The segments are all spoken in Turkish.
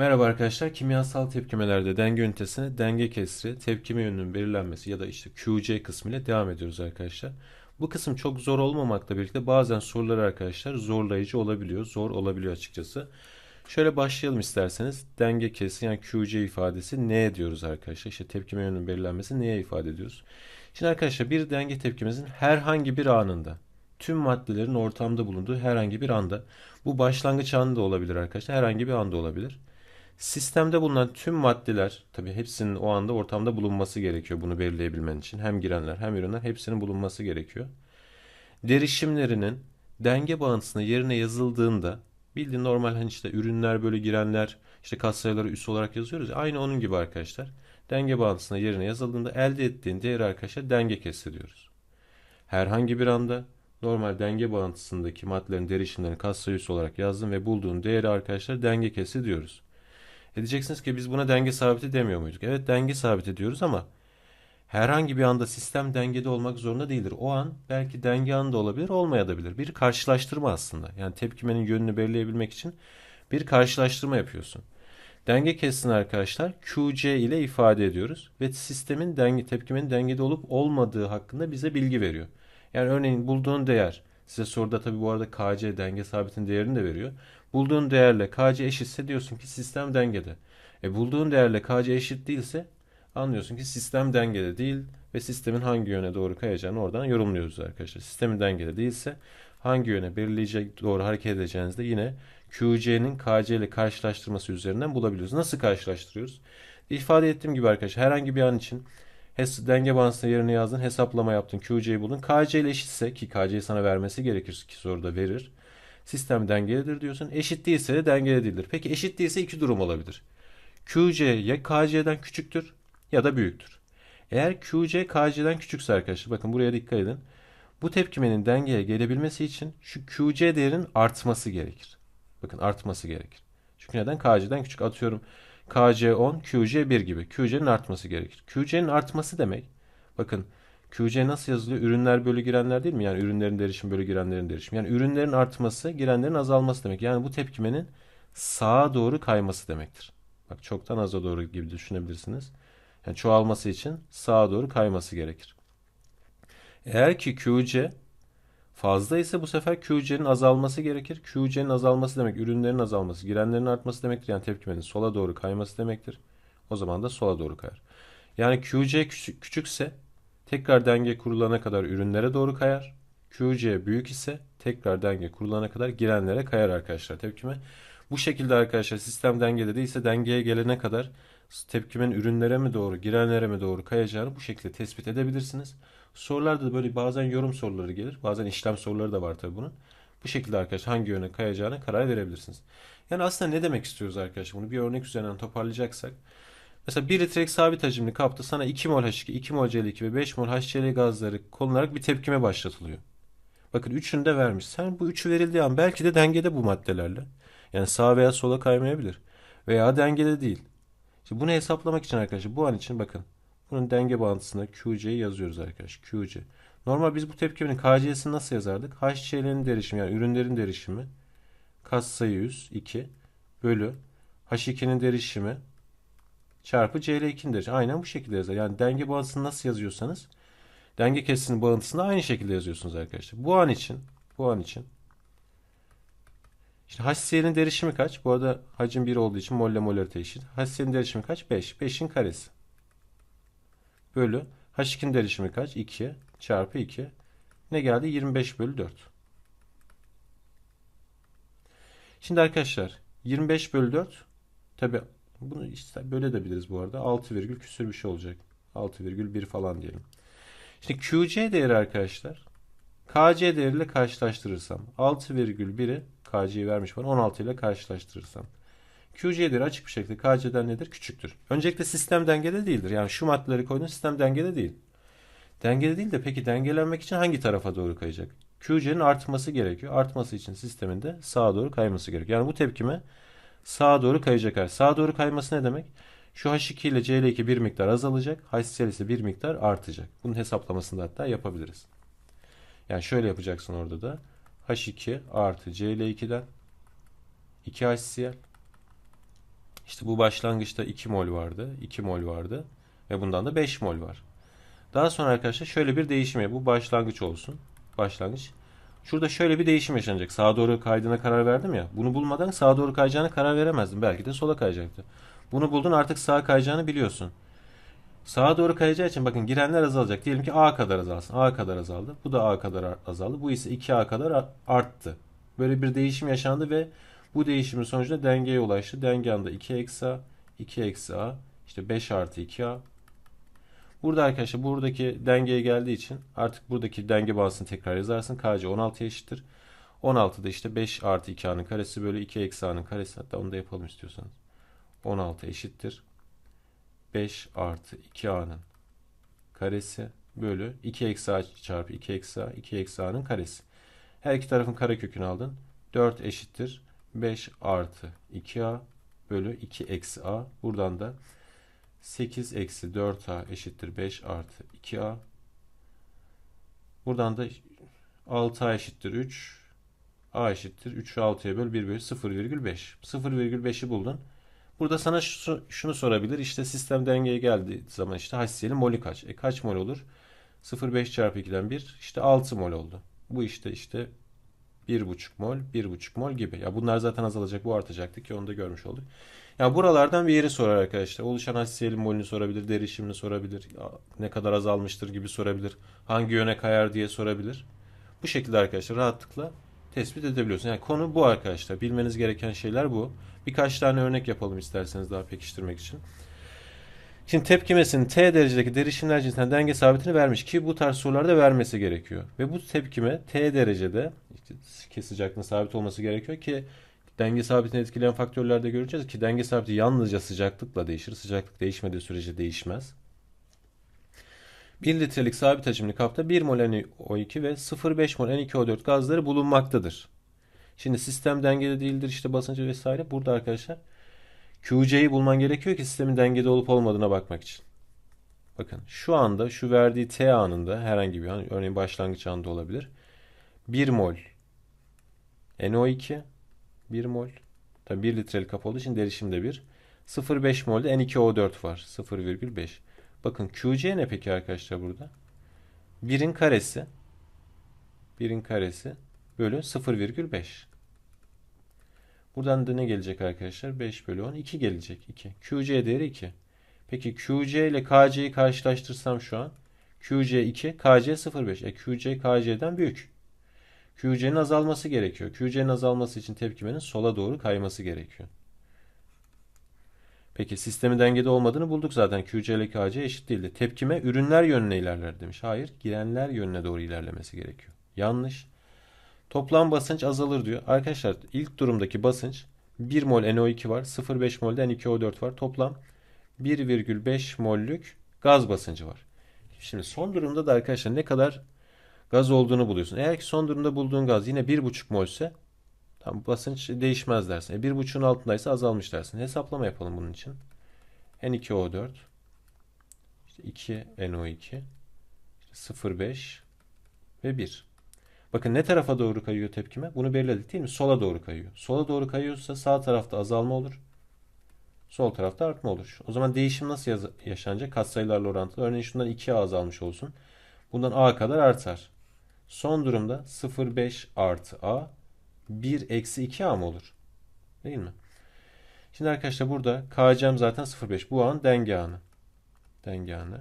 Merhaba arkadaşlar. Kimyasal tepkimelerde denge ünitesine denge kesri, tepkime yönünün belirlenmesi ya da işte QC kısmı ile devam ediyoruz arkadaşlar. Bu kısım çok zor olmamakla birlikte bazen sorular arkadaşlar zorlayıcı olabiliyor, zor olabiliyor açıkçası. Şöyle başlayalım isterseniz. Denge kesri yani QC ifadesi ne diyoruz arkadaşlar? İşte tepkime yönünün belirlenmesi neye ifade ediyoruz? Şimdi arkadaşlar bir denge tepkimizin herhangi bir anında tüm maddelerin ortamda bulunduğu herhangi bir anda bu başlangıç anı da olabilir arkadaşlar. Herhangi bir anda olabilir. Sistemde bulunan tüm maddeler, tabii hepsinin o anda ortamda bulunması gerekiyor bunu belirleyebilmen için. Hem girenler hem ürünler hepsinin bulunması gerekiyor. Derişimlerinin denge bağıntısına yerine yazıldığında bildiğin normal hani işte ürünler böyle girenler işte katsayıları üs olarak yazıyoruz ya, aynı onun gibi arkadaşlar. Denge bağıntısına yerine yazıldığında elde ettiğin değeri arkadaşlar denge kesri diyoruz. Herhangi bir anda normal denge bağıntısındaki maddelerin derişimlerini katsayı üs olarak yazdım ve bulduğun değeri arkadaşlar denge kesri diyoruz. E diyeceksiniz ki biz buna denge sabiti demiyor muyduk? Evet denge sabiti diyoruz ama herhangi bir anda sistem dengede olmak zorunda değildir. O an belki denge anında olabilir, olmayabilir. Bir karşılaştırma aslında. Yani tepkimenin yönünü belirleyebilmek için bir karşılaştırma yapıyorsun. Denge kesini arkadaşlar QC ile ifade ediyoruz ve sistemin denge tepkimenin dengede olup olmadığı hakkında bize bilgi veriyor. Yani örneğin bulduğun değer size soruda tabii bu arada KC denge sabitin değerini de veriyor. Bulduğun değerle KC eşitse diyorsun ki sistem dengede. E bulduğun değerle KC eşit değilse anlıyorsun ki sistem dengede değil ve sistemin hangi yöne doğru kayacağını oradan yorumluyoruz arkadaşlar. Sistemin dengede değilse hangi yöne belirleyecek doğru hareket edeceğinizi de yine QC'nin KC ile karşılaştırması üzerinden bulabiliyoruz. Nasıl karşılaştırıyoruz? İfade ettiğim gibi arkadaşlar herhangi bir an için Hes denge bağıntısına yerine yazdın, hesaplama yaptın, QC'yi buldun. KC ile eşitse ki KC'yi sana vermesi gerekir ki soruda verir. Sistem dengelidir diyorsun. Eşit değilse de dengeli değildir. Peki eşit değilse iki durum olabilir. QC ya KC'den küçüktür ya da büyüktür. Eğer QC KC'den küçükse arkadaşlar bakın buraya dikkat edin. Bu tepkimenin dengeye gelebilmesi için şu QC değerinin artması gerekir. Bakın artması gerekir. Çünkü neden? KC'den küçük atıyorum. KC 10, QC 1 gibi. QC'nin artması gerekir. QC'nin artması demek. Bakın QC nasıl yazılıyor? Ürünler bölü girenler değil mi? Yani ürünlerin derişim bölü girenlerin derişim. Yani ürünlerin artması, girenlerin azalması demek. Yani bu tepkimenin sağa doğru kayması demektir. Bak çoktan aza doğru gibi düşünebilirsiniz. Yani çoğalması için sağa doğru kayması gerekir. Eğer ki QC fazla ise bu sefer QC'nin azalması gerekir. QC'nin azalması demek ürünlerin azalması, girenlerin artması demektir. Yani tepkimenin sola doğru kayması demektir. O zaman da sola doğru kayar. Yani QC küçük, küçükse tekrar denge kurulana kadar ürünlere doğru kayar. QC büyük ise tekrar denge kurulana kadar girenlere kayar arkadaşlar tepkime. Bu şekilde arkadaşlar sistem dengede değilse dengeye gelene kadar tepkimin ürünlere mi doğru, girenlere mi doğru kayacağını bu şekilde tespit edebilirsiniz. Sorularda da böyle bazen yorum soruları gelir. Bazen işlem soruları da var tabii bunun. Bu şekilde arkadaşlar hangi yöne kayacağına karar verebilirsiniz. Yani aslında ne demek istiyoruz arkadaşlar? Bunu bir örnek üzerinden toparlayacaksak. Mesela 1 litrelik sabit hacimli kapta sana 2 mol H2, 2 mol Cl2 ve 5 mol HCl gazları konularak bir tepkime başlatılıyor. Bakın üçünü de vermiş. Sen bu üçü verildiği an belki de dengede bu maddelerle. Yani sağa veya sola kaymayabilir. Veya dengede değil. Şimdi bunu hesaplamak için arkadaşlar bu an için bakın. Bunun denge bağıntısına QC'yi yazıyoruz arkadaşlar. QC. Normal biz bu tepkimenin KC'sini nasıl yazardık? HCl'nin derişimi yani ürünlerin derişimi katsayı 100 2 bölü H2'nin derişimi çarpı Cl2'nin derişimi. Aynen bu şekilde yazar. Yani denge bağıntısını nasıl yazıyorsanız denge kesinin bağıntısını aynı şekilde yazıyorsunuz arkadaşlar. Bu an için bu an için işte HCl'in derişimi kaç? Bu arada hacim 1 olduğu için molle molarite eşit. HCl'in derişimi kaç? 5. 5'in karesi. Bölü. H2'nin derişimi kaç? 2 çarpı 2. Ne geldi? 25 bölü 4. Şimdi arkadaşlar 25 bölü 4 tabi bunu işte böyle de biliriz bu arada. 6 virgül küsür bir şey olacak. 6,1 falan diyelim. Şimdi QC değeri arkadaşlar KC değeriyle karşılaştırırsam 6,1'i KC'yi vermiş bana 16 ile karşılaştırırsam QC değeri açık bir şekilde KC'den nedir? Küçüktür. Öncelikle sistem dengede değildir. Yani şu maddeleri koydun sistem dengede değil. Dengede değil de peki dengelenmek için hangi tarafa doğru kayacak? QC'nin artması gerekiyor. Artması için sistemin de sağa doğru kayması gerekiyor. Yani bu tepkime sağa doğru kayacak. Sağa doğru kayması ne demek? Şu H2 ile Cl2 bir miktar azalacak. HCl ise bir miktar artacak. Bunun hesaplamasını da hatta yapabiliriz. Yani şöyle yapacaksın orada da. H2 artı Cl2'den 2 HCl İşte bu başlangıçta 2 mol vardı. 2 mol vardı. Ve bundan da 5 mol var. Daha sonra arkadaşlar şöyle bir değişim. Bu başlangıç olsun. Başlangıç. Şurada şöyle bir değişim yaşanacak. Sağa doğru kaydına karar verdim ya. Bunu bulmadan sağa doğru kayacağına karar veremezdim. Belki de sola kayacaktı. Bunu buldun artık sağa kayacağını biliyorsun. Sağa doğru kayacağı için bakın girenler azalacak. Diyelim ki A kadar azalsın. A kadar azaldı. Bu da A kadar azaldı. Bu ise 2A kadar arttı. Böyle bir değişim yaşandı ve bu değişimin sonucunda dengeye ulaştı. Denge anda 2 eksi A, 2 eksi A, işte 5 artı 2A. Burada arkadaşlar buradaki dengeye geldiği için artık buradaki denge bağısını tekrar yazarsın. KC 16 eşittir. 16 da işte 5 artı 2A'nın karesi bölü 2 eksi A'nın karesi. Hatta onu da yapalım istiyorsanız. 16 eşittir. 5 artı 2A'nın karesi bölü 2 eksi A çarpı 2 eksi A 2 eksi A'nın karesi. Her iki tarafın karekökünü aldın. 4 eşittir. 5 artı 2A bölü 2 eksi A. Buradan da 8 eksi 4A eşittir 5 artı 2A. Buradan da 6A eşittir 3. A eşittir 3'ü 6'ya böl 1 bölü 0,5. 0,5'i buldun. Burada sana şunu sorabilir. İşte sistem dengeye geldiği zaman işte HCl'in molü kaç? E kaç mol olur? 0,5 çarpı 2'den 1 işte 6 mol oldu. Bu işte işte 1,5 mol, 1,5 mol gibi. Ya bunlar zaten azalacak, bu artacaktı ki onu da görmüş olduk. Ya buralardan bir yeri sorar arkadaşlar. Oluşan HCl'in molünü sorabilir, derişimini sorabilir. Ne kadar azalmıştır gibi sorabilir. Hangi yöne kayar diye sorabilir. Bu şekilde arkadaşlar rahatlıkla tespit edebiliyorsun. Yani konu bu arkadaşlar. Bilmeniz gereken şeyler bu. Birkaç tane örnek yapalım isterseniz daha pekiştirmek için. Şimdi tepkimesinin T derecedeki derişimler cinsinden denge sabitini vermiş ki bu tarz sorularda vermesi gerekiyor. Ve bu tepkime T derecede ki sıcaklığın sabit olması gerekiyor ki denge sabitini etkileyen faktörlerde göreceğiz ki denge sabiti yalnızca sıcaklıkla değişir. Sıcaklık değişmediği sürece değişmez. 1 litrelik sabit hacimli kapta 1 mol NO2 ve 0,5 mol N2O4 gazları bulunmaktadır. Şimdi sistem dengede değildir işte basıncı vesaire. Burada arkadaşlar QC'yi bulman gerekiyor ki sistemin dengede olup olmadığına bakmak için. Bakın şu anda şu verdiği T anında herhangi bir an örneğin başlangıç anında olabilir. 1 mol NO2 1 mol tabi 1 litrelik kap olduğu için derişimde 1. 0,5 molde N2O4 var. 0,5. Bakın QC ne peki arkadaşlar burada? 1'in karesi 1'in karesi bölü 0,5. Buradan da ne gelecek arkadaşlar? 5 bölü 10. 2 gelecek. 2. QC değeri 2. Peki QC ile KC'yi karşılaştırsam şu an. QC 2, KC 0,5. E QC KC'den büyük. QC'nin azalması gerekiyor. QC'nin azalması için tepkimenin sola doğru kayması gerekiyor. Peki sistemin dengede olmadığını bulduk zaten. QC ile KC eşit değildi. Tepkime ürünler yönüne ilerler demiş. Hayır, girenler yönüne doğru ilerlemesi gerekiyor. Yanlış. Toplam basınç azalır diyor. Arkadaşlar ilk durumdaki basınç 1 mol NO2 var. 0,5 mol de N2O4 var. Toplam 1,5 mollük gaz basıncı var. Şimdi son durumda da arkadaşlar ne kadar gaz olduğunu buluyorsun. Eğer ki son durumda bulduğun gaz yine 1,5 mol ise tam basınç değişmez dersin. E, 1,5'un altındaysa azalmış dersin. Hesaplama yapalım bunun için. N2O4 işte 2 NO2 işte 0,5 ve 1. Bakın ne tarafa doğru kayıyor tepkime? Bunu belirledik değil mi? Sola doğru kayıyor. Sola doğru kayıyorsa sağ tarafta azalma olur. Sol tarafta artma olur. O zaman değişim nasıl yaşanacak? Katsayılarla orantılı. Örneğin şundan 2A azalmış olsun. Bundan A kadar artar. Son durumda 0,5 artı A 1 eksi 2A mı olur? Değil mi? Şimdi arkadaşlar burada KC'm zaten 0,5. Bu an denge anı. Denge anı.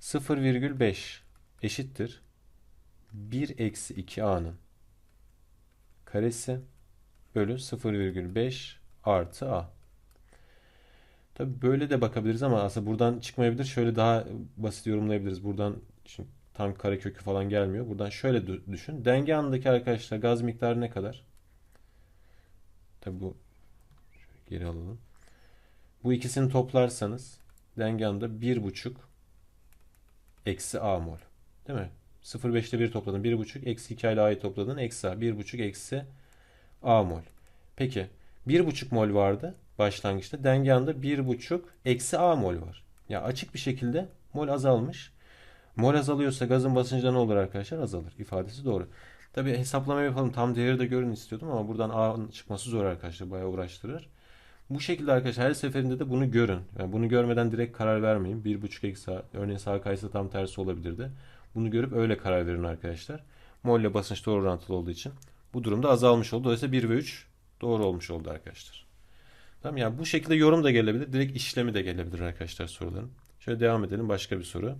0,5 eşittir 1 eksi 2a'nın karesi bölü 0,5 artı a. Tabi böyle de bakabiliriz ama aslında buradan çıkmayabilir. Şöyle daha basit yorumlayabiliriz. Buradan şimdi tam kare kökü falan gelmiyor. Buradan şöyle düşün. Denge anındaki arkadaşlar gaz miktarı ne kadar? Tabi bu geri alalım. Bu ikisini toplarsanız denge anında 1,5 eksi a mol. Değil mi? 0,5'te 1 topladın. 1,5 eksi 2 ile a'yı topladın. Eksi a. 1,5 eksi a mol. Peki 1,5 mol vardı başlangıçta. Denge anda 1,5 eksi a mol var. Ya açık bir şekilde mol azalmış. Mol azalıyorsa gazın basıncı ne olur arkadaşlar? Azalır. İfadesi doğru. Tabi hesaplama yapalım. Tam değeri de görün istiyordum ama buradan A'nın çıkması zor arkadaşlar. Bayağı uğraştırır. Bu şekilde arkadaşlar her seferinde de bunu görün. Yani bunu görmeden direkt karar vermeyin. 1,5 eksi A, örneğin sağ kayısı tam tersi olabilirdi. Bunu görüp öyle karar verin arkadaşlar. Mol ile basınç doğru orantılı olduğu için bu durumda azalmış oldu. Dolayısıyla 1 ve 3 doğru olmuş oldu arkadaşlar. Tamam yani bu şekilde yorum da gelebilir. Direkt işlemi de gelebilir arkadaşlar soruların. Şöyle devam edelim. Başka bir soru.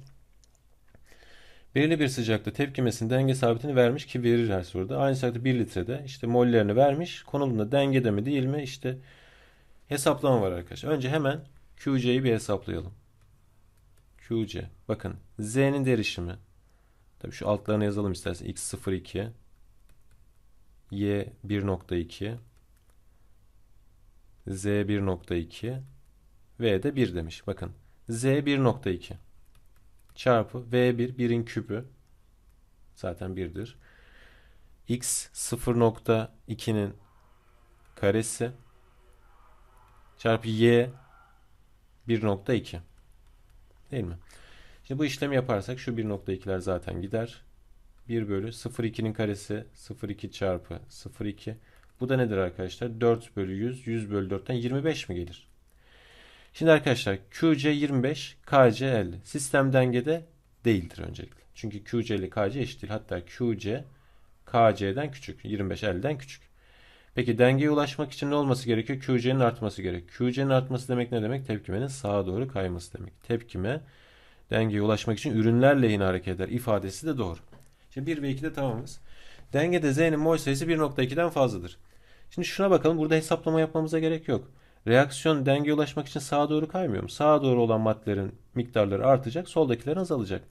Belirli bir sıcaklıkta tepkimesinin denge sabitini vermiş ki verir her soruda. Aynı sıcaklıkta 1 litrede işte mollerini vermiş. Konumunda dengede mi değil mi? İşte hesaplama var arkadaşlar. Önce hemen QC'yi bir hesaplayalım. QC. Bakın Z'nin derişimi. Tabii şu altlarına yazalım istersen. X02 Y 1.2 Z 1.2 V de 1 demiş. Bakın Z 1.2 çarpı V1 1'in küpü zaten 1'dir. X 0.2'nin karesi çarpı Y 1.2 değil mi? Şimdi bu işlemi yaparsak şu 1.2'ler zaten gider. 1 bölü 0.2'nin karesi 0.2 çarpı 0.2 bu da nedir arkadaşlar? 4 bölü 100. 100 bölü 4'ten 25 mi gelir? Şimdi arkadaşlar QC 25, KC 50. Sistem dengede değildir öncelikle. Çünkü QC ile KC eşit değil. Hatta QC KC'den küçük. 25 50'den küçük. Peki dengeye ulaşmak için ne olması gerekiyor? QC'nin artması gerek. QC'nin artması demek ne demek? Tepkimenin sağa doğru kayması demek. Tepkime dengeye ulaşmak için ürünler lehine hareket eder. ifadesi de doğru. Şimdi 1 ve 2'de tamamız. Dengede Z'nin mol sayısı 1.2'den fazladır. Şimdi şuna bakalım. Burada hesaplama yapmamıza gerek yok. Reaksiyon dengeye ulaşmak için sağa doğru kaymıyor mu? Sağa doğru olan maddelerin miktarları artacak, soldakiler azalacak.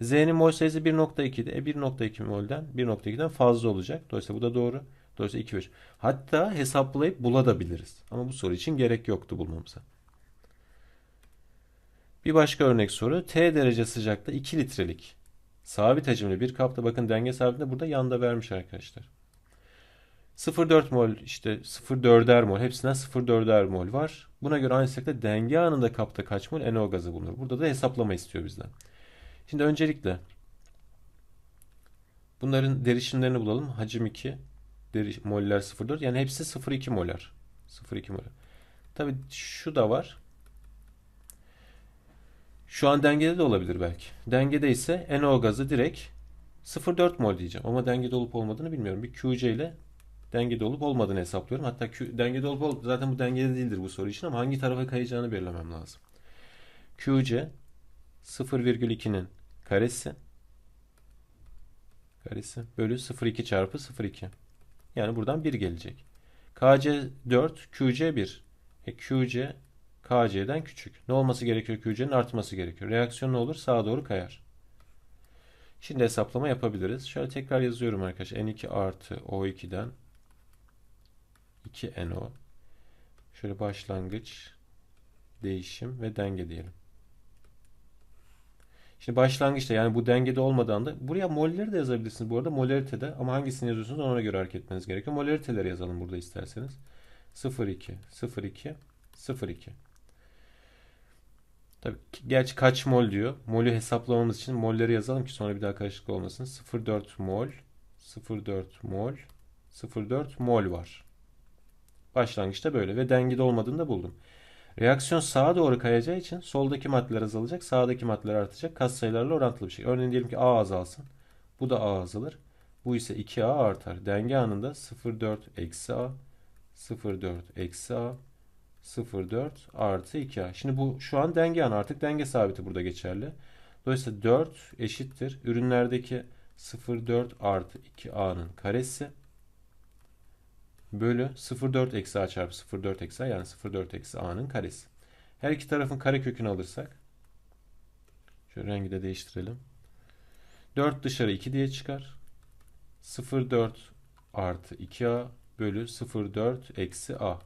Z'nin mol sayısı 1.2'de. E 1.2 molden 1.2'den fazla olacak. Dolayısıyla bu da doğru. Dolayısıyla 2 3. Hatta hesaplayıp bulabiliriz. Ama bu soru için gerek yoktu bulmamıza. Bir başka örnek soru. T derece sıcakta 2 litrelik sabit hacimli bir kapta bakın denge sabitinde burada yanda vermiş arkadaşlar. 0,4 mol işte 0,4'er mol hepsinden 0,4'er mol var. Buna göre aynı şekilde denge anında kapta kaç mol NO gazı bulunur. Burada da hesaplama istiyor bizden. Şimdi öncelikle bunların derişimlerini bulalım. Hacim 2 deriş, moller 0,4 yani hepsi 0,2 molar. 0,2 molar. Tabi şu da var. Şu an dengede de olabilir belki. Dengede ise NO gazı direkt 0,4 mol diyeceğim. Ama dengede olup olmadığını bilmiyorum. Bir QC ile dengede olup olmadığını hesaplıyorum. Hatta Q, dengede olup ol, zaten bu dengede değildir bu soru için ama hangi tarafa kayacağını belirlemem lazım. QC 0,2'nin karesi karesi bölü 0,2 çarpı 0,2. Yani buradan 1 gelecek. KC 4, QC 1. E QC KC'den küçük. Ne olması gerekiyor QC'nin artması gerekiyor. Reaksiyon ne olur? Sağa doğru kayar. Şimdi hesaplama yapabiliriz. Şöyle tekrar yazıyorum arkadaşlar. N2 artı O2'den 2NO şöyle başlangıç değişim ve denge diyelim. Şimdi başlangıçta yani bu dengede olmadan da buraya molleri de yazabilirsiniz bu arada molaritede ama hangisini yazıyorsunuz ona göre hareket etmeniz gerekiyor. Molariteleri yazalım burada isterseniz. 0,2, 0,2, 0,2. Tabii gerçi kaç mol diyor. Molü hesaplamamız için molleri yazalım ki sonra bir daha karışıklık olmasın. 0,4 mol, 0,4 mol, 0,4 mol var. Başlangıçta böyle ve dengede olmadığını da buldum. Reaksiyon sağa doğru kayacağı için soldaki maddeler azalacak, sağdaki maddeler artacak. Kat sayılarla orantılı bir şey. Örneğin diyelim ki A azalsın. Bu da A azalır. Bu ise 2A artar. Denge anında 0,4 eksi A, 0,4 eksi A, 0,4 artı 2A. Şimdi bu şu an denge anı artık denge sabiti burada geçerli. Dolayısıyla 4 eşittir. Ürünlerdeki 0,4 artı 2A'nın karesi bölü 0,4 eksi A çarpı 0,4 eksi A yani 0,4 eksi A'nın karesi. Her iki tarafın kare kökünü alırsak şöyle rengi de değiştirelim. 4 dışarı 2 diye çıkar. 0,4 artı 2A bölü 0,4 eksi A.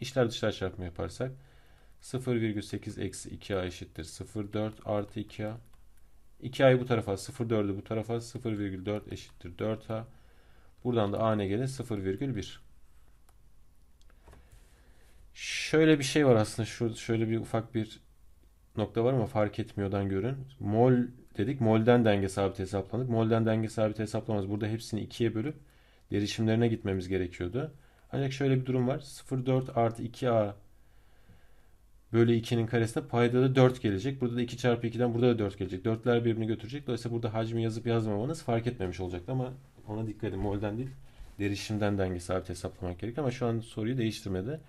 İşler dışlar çarpımı yaparsak 0,8 eksi 2A eşittir 0,4 artı 2A. 2A'yı bu tarafa 0,4'ü bu tarafa 0,4 eşittir 4A. Buradan da A ne gelir? 0,1. Şöyle bir şey var aslında. Şurada şöyle bir ufak bir nokta var ama fark etmiyordan görün. Mol dedik. Mol'den denge sabiti hesaplandık. Mol'den denge sabiti hesaplamaz. Burada hepsini ikiye bölüp derişimlerine gitmemiz gerekiyordu. Ancak şöyle bir durum var. 0,4 artı 2A bölü 2'nin karesine payda da 4 gelecek. Burada da 2 çarpı 2'den burada da 4 gelecek. 4'ler birbirini götürecek. Dolayısıyla burada hacmi yazıp yazmamanız fark etmemiş olacaktı ama ona dikkat edin. Molden değil derişimden denge sabit hesaplamak gerek ama şu an soruyu değiştirmedi.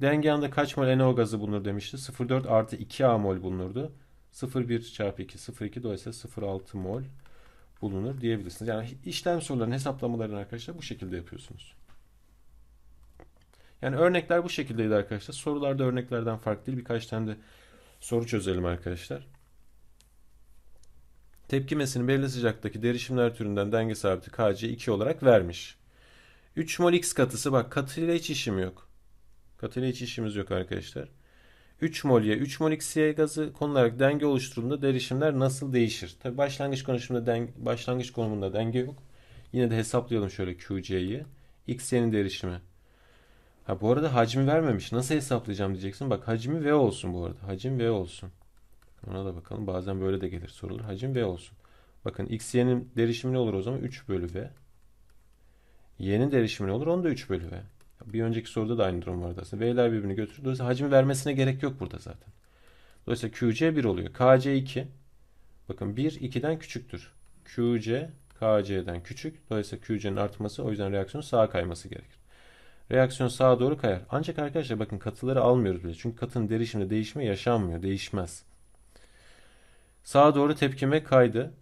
Denge anda kaç mol NO gazı bulunur demişti. 0,4 artı 2A mol bulunurdu. 0,1 çarpı 2 0,2 dolayısıyla 0,6 mol bulunur diyebilirsiniz. Yani işlem sorularının hesaplamalarını arkadaşlar bu şekilde yapıyorsunuz. Yani örnekler bu şekildeydi arkadaşlar. Sorularda örneklerden farklı değil. Birkaç tane de soru çözelim arkadaşlar. Tepkimesini belirli sıcaktaki derişimler türünden denge sabiti Kc 2 olarak vermiş. 3 mol X katısı bak katıyla hiç işim yok. Katıyla hiç işimiz yok arkadaşlar. 3 mol Y, 3 mol X Y gazı konularak denge oluşturduğunda derişimler nasıl değişir? Tabi başlangıç konusunda denge, başlangıç konumunda denge yok. Yine de hesaplayalım şöyle QC'yi. X Y'nin derişimi. Ha bu arada hacmi vermemiş. Nasıl hesaplayacağım diyeceksin. Bak hacmi V olsun bu arada. Hacim V olsun. Ona da bakalım. Bazen böyle de gelir sorulur. Hacim V olsun. Bakın X Y'nin derişimi ne olur o zaman? 3 bölü V. Y'nin derişimi ne olur? 10 da 3 bölü V. Bir önceki soruda da aynı durum vardı aslında. V'ler birbirini götürür. Dolayısıyla hacmi vermesine gerek yok burada zaten. Dolayısıyla QC 1 oluyor. KC 2. Bakın 1 2'den küçüktür. QC KC'den küçük. Dolayısıyla QC'nin artması o yüzden reaksiyonun sağa kayması gerekir. Reaksiyon sağa doğru kayar. Ancak arkadaşlar bakın katıları almıyoruz bile. Çünkü katının derişiminde değişme yaşanmıyor. Değişmez. Sağa doğru tepkime kaydı.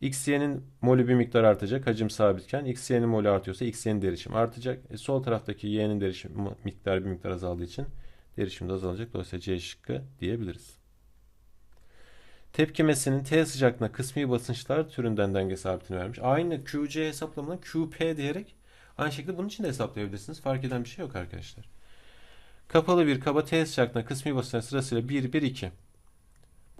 XY'nin molü bir miktar artacak. Hacim sabitken XY'nin molü artıyorsa XY'nin derişim artacak. E, sol taraftaki Y'nin derişim miktarı bir miktar azaldığı için derişim de azalacak. Dolayısıyla C şıkkı diyebiliriz. Tepkimesinin T sıcaklığına kısmi basınçlar türünden denge sabitini vermiş. Aynı QC hesaplamadan QP diyerek aynı şekilde bunun için de hesaplayabilirsiniz. Fark eden bir şey yok arkadaşlar. Kapalı bir kaba T sıcaklığına kısmi basınçlar sırasıyla 1, 1, 2.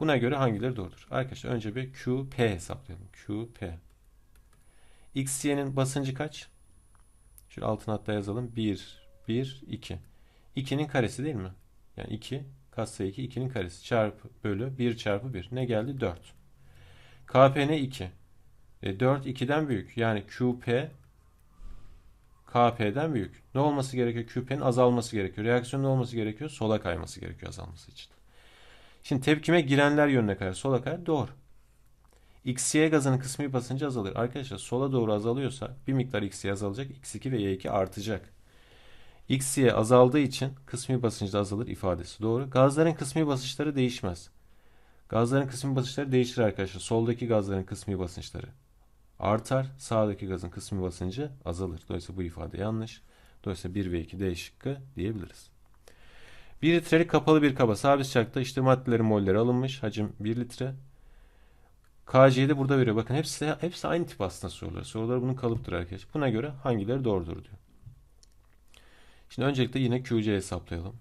Buna göre hangileri doğrudur? Arkadaşlar önce bir QP hesaplayalım. QP. XY'nin basıncı kaç? Şöyle altına hatta yazalım. 1, 1, 2. 2'nin karesi değil mi? Yani 2 katsayı 2, 2'nin karesi çarpı bölü 1 çarpı 1. Ne geldi? 4. KP ne? 2. E, 4 2'den büyük. Yani QP KP'den büyük. Ne olması gerekiyor? QP'nin azalması gerekiyor. Reaksiyonun olması gerekiyor? Sola kayması gerekiyor azalması için. Şimdi tepkime girenler yönüne kayar. Sola kayar. Doğru. XY gazının kısmi basıncı azalır. Arkadaşlar sola doğru azalıyorsa bir miktar XY azalacak. X2 ve Y2 artacak. XY azaldığı için kısmi basınç da azalır ifadesi. Doğru. Gazların kısmi basınçları değişmez. Gazların kısmi basınçları değişir arkadaşlar. Soldaki gazların kısmi basınçları artar. Sağdaki gazın kısmi basıncı azalır. Dolayısıyla bu ifade yanlış. Dolayısıyla 1 ve 2 D diyebiliriz. 1 litrelik kapalı bir kaba sabit sıcakta işte maddelerin molleri alınmış. Hacim 1 litre. KC'yi de burada veriyor. Bakın hepsi hepsi aynı tip aslında sorular. Sorular bunun kalıptır arkadaşlar. Buna göre hangileri doğrudur diyor. Şimdi öncelikle yine QC hesaplayalım.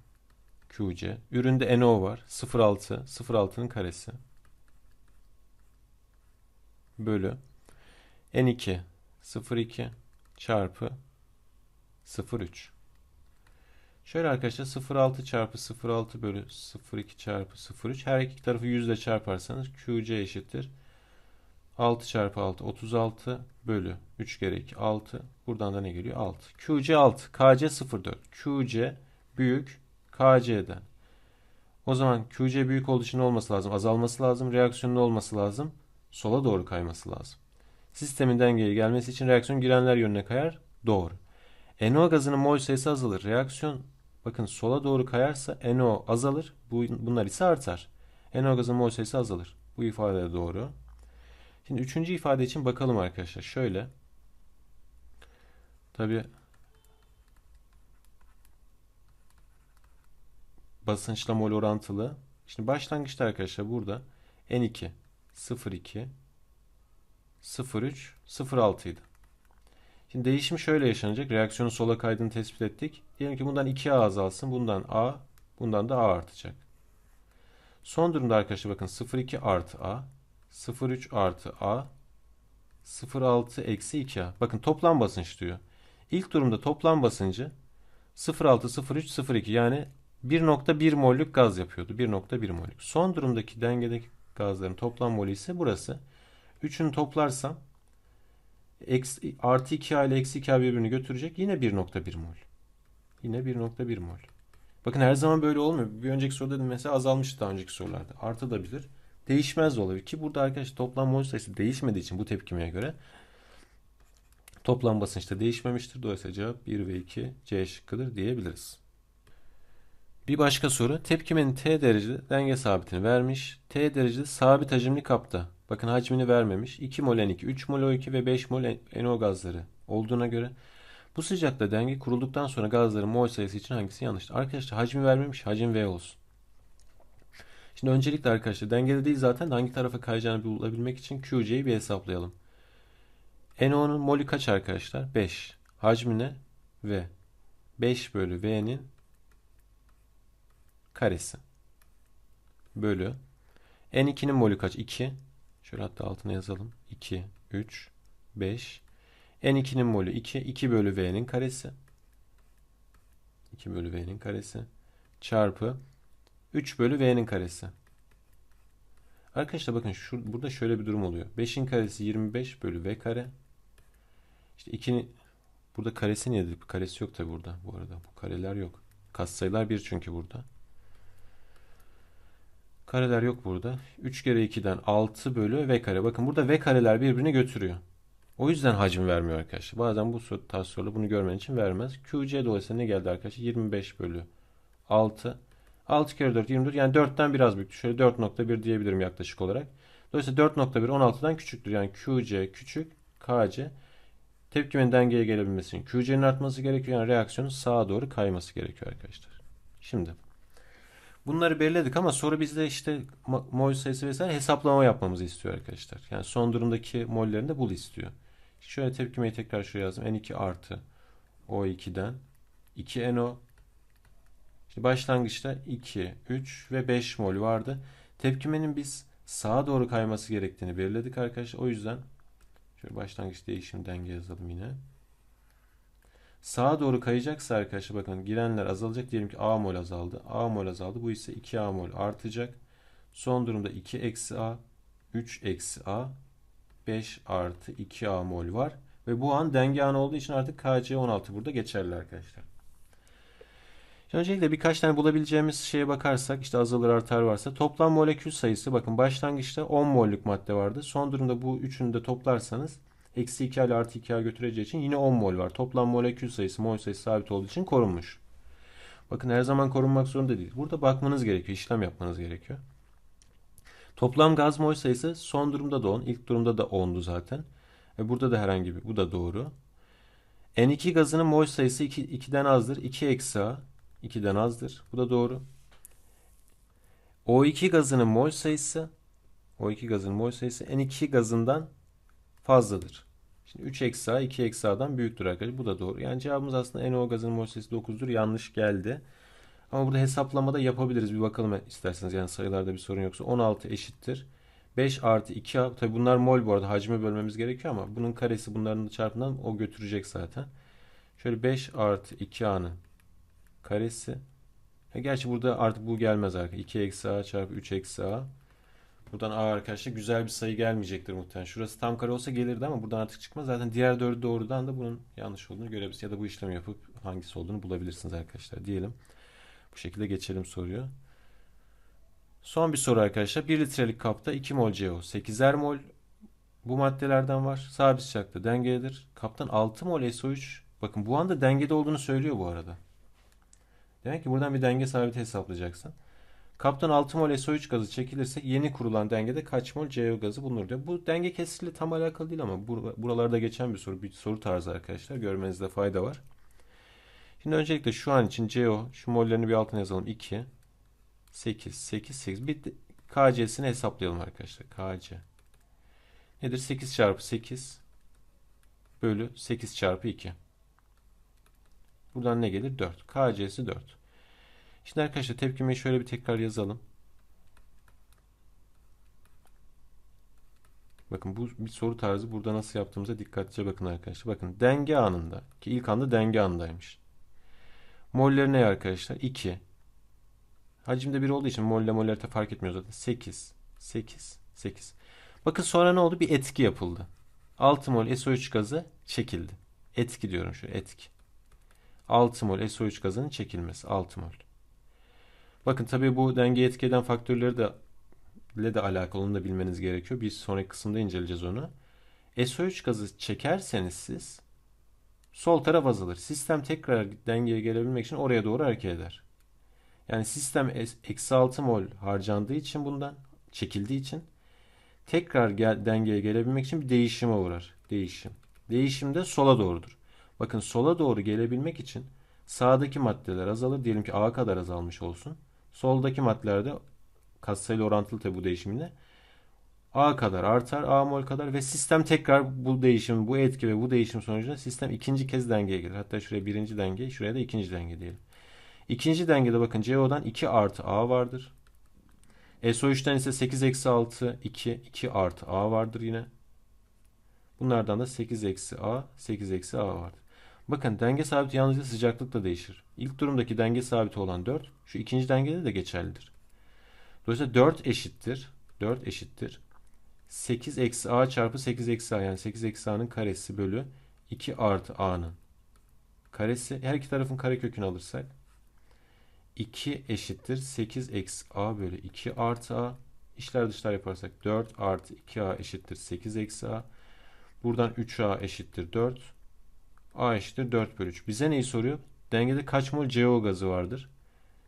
QC. Üründe NO var. 0,6. 0,6'nın karesi. Bölü. N2. 0,2 çarpı 0,3. Şöyle arkadaşlar 0,6 çarpı 0,6 bölü 0,2 çarpı 0,3 her iki tarafı 100 ile çarparsanız QC eşittir. 6 çarpı 6 36 bölü 3 kere 2 6. Buradan da ne geliyor? 6. QC 6. KC 0,4. QC büyük KC'den. O zaman QC büyük olduğu için olması lazım? Azalması lazım. Reaksiyonun olması lazım? Sola doğru kayması lazım. Sistemin dengeye gelmesi için reaksiyon girenler yönüne kayar. Doğru. NO gazının mol sayısı azalır. Reaksiyon bakın sola doğru kayarsa NO azalır. Bu, bunlar ise artar. NO gazının mol sayısı azalır. Bu ifade de doğru. Şimdi üçüncü ifade için bakalım arkadaşlar. Şöyle. Tabi basınçla mol orantılı. Şimdi başlangıçta arkadaşlar burada N2 0,2 0,3 0,6 idi. Şimdi değişim şöyle yaşanacak. Reaksiyonun sola kaydını tespit ettik. Diyelim ki bundan 2A azalsın. Bundan A, bundan da A artacak. Son durumda arkadaşlar bakın 0,2 artı A, 0,3 artı A, 0,6 eksi 2A. Bakın toplam basınç diyor. İlk durumda toplam basıncı 0,6, 0,3, 0,2 yani 1.1 mollük gaz yapıyordu. 1.1 mollük. Son durumdaki dengedeki gazların toplam molü ise burası. Üçünü toplarsam eksi, artı 2A ile eksi 2A birbirini götürecek. Yine 1.1 mol. Yine 1.1 mol. Bakın her zaman böyle olmuyor. Bir önceki soruda dedim mesela azalmıştı daha önceki sorularda. Artabilir. Değişmez de olabilir ki burada arkadaşlar toplam mol sayısı değişmediği için bu tepkimeye göre toplam basınç da değişmemiştir. Dolayısıyla cevap 1 ve 2 C şıkkıdır diyebiliriz. Bir başka soru. Tepkimenin T derecede denge sabitini vermiş. T derecede sabit hacimli kapta. Bakın hacmini vermemiş. 2 mol N2, 3 mol O2 ve 5 mol NO gazları olduğuna göre bu sıcakta denge kurulduktan sonra gazların mol sayısı için hangisi yanlıştır? Arkadaşlar hacmi vermemiş. Hacim V olsun. Şimdi öncelikle arkadaşlar dengede değil zaten hangi tarafa kayacağını bulabilmek için QC'yi bir hesaplayalım. NO'nun molü kaç arkadaşlar? 5. Hacmi ne? V. 5 bölü V'nin karesi. Bölü. N2'nin molü kaç? 2. Şöyle hatta altına yazalım. 2, 3, 5. N2'nin molü 2. 2 bölü V'nin karesi. 2 bölü V'nin karesi. Çarpı 3 bölü V'nin karesi. Arkadaşlar bakın şu, burada şöyle bir durum oluyor. 5'in karesi 25 bölü V kare. İşte 2'nin burada karesi niye dedik? Karesi yok tabi burada bu arada. Bu kareler yok. Katsayılar 1 çünkü burada. Kareler yok burada. 3 kere 2'den 6 bölü V kare. Bakın burada V kareler birbirini götürüyor. O yüzden hacim vermiyor arkadaşlar. Bazen bu tarz soruda bunu görmen için vermez. QC dolayısıyla ne geldi arkadaşlar? 25 bölü 6. 6 kere 4 24 yani 4'ten biraz büyük. Şöyle 4.1 diyebilirim yaklaşık olarak. Dolayısıyla 4.1 16'dan küçüktür. Yani QC küçük KC tepkimenin dengeye gelebilmesi QC'nin artması gerekiyor. Yani reaksiyonun sağa doğru kayması gerekiyor arkadaşlar. Şimdi bunları belirledik ama soru bizde işte mol sayısı vesaire hesaplama yapmamızı istiyor arkadaşlar. Yani son durumdaki mollerini de bul istiyor. Şöyle tepkimeyi tekrar şuraya yazdım. N2 artı O2'den 2NO işte başlangıçta 2, 3 ve 5 mol vardı. Tepkimenin biz sağa doğru kayması gerektiğini belirledik arkadaşlar. O yüzden şöyle başlangıç değişim denge yazalım yine. Sağa doğru kayacaksa arkadaşlar bakın girenler azalacak. Diyelim ki A mol azaldı. A mol azaldı. Bu ise 2A mol artacak. Son durumda 2 eksi A, 3 eksi A, 5 artı 2A mol var. Ve bu an denge anı olduğu için artık KC16 burada geçerli arkadaşlar. Şimdi öncelikle birkaç tane bulabileceğimiz şeye bakarsak işte azalır artar varsa toplam molekül sayısı bakın başlangıçta 10 mollük madde vardı. Son durumda bu üçünü de toplarsanız eksi 2 ile artı 2 götüreceği için yine 10 mol var. Toplam molekül sayısı mol sayısı sabit olduğu için korunmuş. Bakın her zaman korunmak zorunda değil. Burada bakmanız gerekiyor. işlem yapmanız gerekiyor. Toplam gaz mol sayısı son durumda da 10. ilk durumda da 10'du zaten. E burada da herhangi bir bu da doğru. N2 gazının mol sayısı 2, 2'den azdır. 2 eksi A. 2'den azdır. Bu da doğru. O2 gazının mol sayısı O2 gazının mol sayısı N2 gazından fazladır. Şimdi 3 eksi A 2 eksi A'dan büyüktür arkadaşlar. Bu da doğru. Yani cevabımız aslında NO gazının mol sayısı 9'dur. Yanlış geldi. Ama burada hesaplamada yapabiliriz. Bir bakalım isterseniz. Yani sayılarda bir sorun yoksa. 16 eşittir. 5 artı 2A. Tabi bunlar mol bu arada. Hacmi bölmemiz gerekiyor ama bunun karesi bunların çarpımından o götürecek zaten. Şöyle 5 artı 2A'nın karesi. E gerçi burada artık bu gelmez arkadaşlar. 2 eksi a çarpı 3 eksi a. Buradan a arkadaşlar güzel bir sayı gelmeyecektir muhtemelen. Şurası tam kare olsa gelirdi ama buradan artık çıkmaz. Zaten diğer dördü doğrudan da bunun yanlış olduğunu görebilirsiniz. Ya da bu işlemi yapıp hangisi olduğunu bulabilirsiniz arkadaşlar diyelim. Bu şekilde geçelim soruyu. Son bir soru arkadaşlar. 1 litrelik kapta 2 mol CO. 8'er mol bu maddelerden var. Sabit sıcakta dengededir. Kaptan 6 mol SO3. Bakın bu anda dengede olduğunu söylüyor bu arada. Demek ki buradan bir denge sabiti hesaplayacaksın. Kaptan 6 mol SO3 gazı çekilirse yeni kurulan dengede kaç mol CO gazı bulunur diyor. Bu denge kesirli tam alakalı değil ama buralarda geçen bir soru, bir soru tarzı arkadaşlar. Görmenizde fayda var. Şimdi öncelikle şu an için CO, şu mollerini bir altına yazalım. 2, 8, 8, 8. Bir KC'sini hesaplayalım arkadaşlar. KC. Nedir? 8 çarpı 8 bölü 8 çarpı 2. Buradan ne gelir? 4. KC'si 4. Şimdi arkadaşlar tepkimeyi şöyle bir tekrar yazalım. Bakın bu bir soru tarzı. Burada nasıl yaptığımıza dikkatlice bakın arkadaşlar. Bakın denge anında ki ilk anda denge anındaymış. Molleri ne arkadaşlar? 2. Hacimde 1 olduğu için molle mollerite fark etmiyor zaten. 8. 8. 8. Bakın sonra ne oldu? Bir etki yapıldı. 6 mol SO3 gazı çekildi. Etki diyorum şu etki. 6 mol SO3 gazının çekilmesi 6 mol. Bakın tabii bu dengeyi etki faktörleri de ile de alakalı onu da bilmeniz gerekiyor. Bir sonraki kısımda inceleyeceğiz onu. SO3 gazı çekerseniz siz sol taraf azalır. Sistem tekrar dengeye gelebilmek için oraya doğru hareket eder. Yani sistem eksi 6 mol harcandığı için bundan çekildiği için tekrar gel, dengeye gelebilmek için bir değişime uğrar. Değişim. Değişim de sola doğrudur. Bakın sola doğru gelebilmek için sağdaki maddeler azalır. Diyelim ki A kadar azalmış olsun. Soldaki maddeler de katsayılı orantılı tabi bu değişimle A kadar artar, A mol kadar ve sistem tekrar bu değişim, bu etki ve bu değişim sonucunda sistem ikinci kez dengeye gelir. Hatta şuraya birinci denge, şuraya da ikinci denge diyelim. İkinci dengede bakın CO'dan 2 artı A vardır. SO3'ten ise 8 eksi 6, 2, 2 artı A vardır yine. Bunlardan da 8 eksi A, 8 eksi A vardır. Bakın denge sabiti yalnızca sıcaklıkla değişir. İlk durumdaki denge sabiti olan 4, şu ikinci dengede de geçerlidir. Dolayısıyla 4 eşittir. 4 eşittir. 8 eksi A çarpı 8 eksi A yani 8 eksi A'nın karesi bölü 2 artı A'nın karesi. Her iki tarafın karekökünü alırsak 2 eşittir 8 eksi A bölü 2 artı A. İşler dışlar yaparsak 4 artı 2A eşittir 8 eksi A. Buradan 3A eşittir 4. A eşittir 4 bölü 3. Bize neyi soruyor? Dengede kaç mol CO gazı vardır?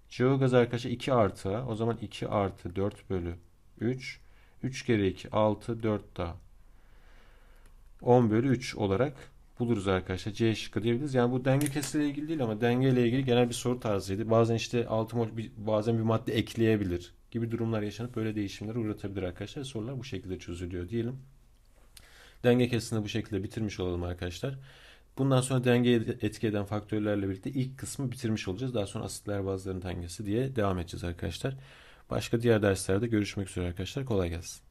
CO gazı arkadaşlar 2 artı A. O zaman 2 artı 4 bölü 3. 3 kere 2 6 4 daha. 10 bölü 3 olarak buluruz arkadaşlar. C şıkkı diyebiliriz. Yani bu denge kesiriyle ilgili değil ama denge ile ilgili genel bir soru tarzıydı. Bazen işte 6 mol bazen bir madde ekleyebilir gibi durumlar yaşanıp böyle değişimlere uğratabilir arkadaşlar. Sorular bu şekilde çözülüyor diyelim. Denge kesini bu şekilde bitirmiş olalım arkadaşlar. Bundan sonra dengeye etki eden faktörlerle birlikte ilk kısmı bitirmiş olacağız. Daha sonra asitler bazıların dengesi diye devam edeceğiz arkadaşlar. Başka diğer derslerde görüşmek üzere arkadaşlar. Kolay gelsin.